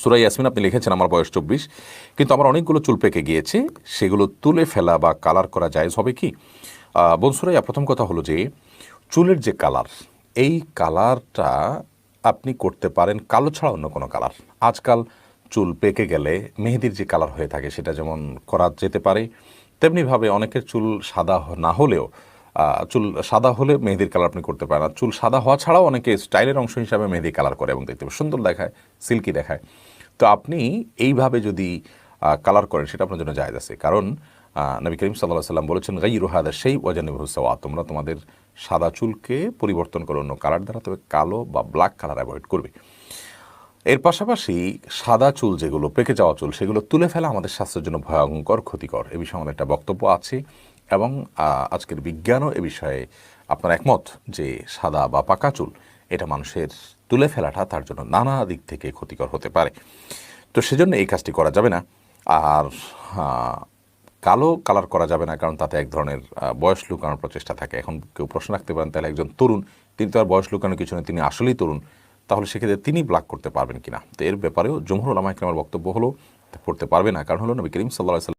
সুরাই ইয়াসমিন, আপনি লিখেছেন আমার বয়স চব্বিশ, কিন্তু আমার অনেকগুলো চুল পেকে গিয়েছে, সেগুলো তুলে ফেলা বা কালার করা যায় হবে কি? বোন সুরাইয়া, প্রথম কথা হলো যে, চুলের যে কালার এই কালারটা আপনি করতে পারেন কালো ছাড়া অন্য কোনো কালার আজকাল চুল পেকে গেলে মেহেদির যে কালার হয়ে থাকে, সেটা যেমন করা যেতে পারে, তেমনিভাবে অনেকের চুল সাদা না হলেও চুল সাদা হলে মেহেদির কালার আপনি করতে পারেন। আর চুল সাদা হওয়া ছাড়াও অনেকে স্টাইলের অংশ হিসাবে মেহেদি কালার করে এবং দেখতে সুন্দর দেখায়, সিল্কি দেখায়। তো আপনি এইভাবে যদি কালার করেন সেটা আপনার জন্য জায়জ আছে। কারণ নবী করিম সাল্লাহ সাল্লাম বলেছেন গাই রুহাদা সেই ওয়াজানি হুসাওয়া তোমরা তোমাদের সাদা চুলকে পরিবর্তন করে অন্য কালার দ্বারা তবে কালো বা ব্ল্যাক কালার অ্যাভয়েড করবে। এর পাশাপাশি সাদা চুল যেগুলো, পেকে যাওয়া চুল, সেগুলো তুলে ফেলা আমাদের স্বাস্থ্যের জন্য ভয়ঙ্কর, ক্ষতিকর। এ বিষয়ে আমাদের একটা বক্তব্য আছে। এবং আজকের বিজ্ঞানও এ বিষয়ে আপনার একমত যে সাদা বা পাকা চুল, এটা মানুষের তুলে ফেলাটা তার জন্য নানা দিক থেকে ক্ষতিকর হতে পারে। তো সেজন্য এই কাজটি করা যাবে না। আর কালো কালার করা যাবে না, কারণ তাতে এক ধরনের বয়স লুকানোর প্রচেষ্টা থাকে। এখন কেউ প্রশ্ন রাখতে পারেন, তাহলে একজন তরুণ, তিনি তো আর বয়স লুকানোর কিছু নেই, তিনি আসলেই তরুণ, তাহলে সেক্ষেত্রে তিনি ব্লাক করতে পারবেন কিনা? তো এর ব্যাপারেও জমহুর ওলামা ইকরামের বক্তব্য হলো করতে পারবে না, কারণ হলো নবী করিম সাল্লাহ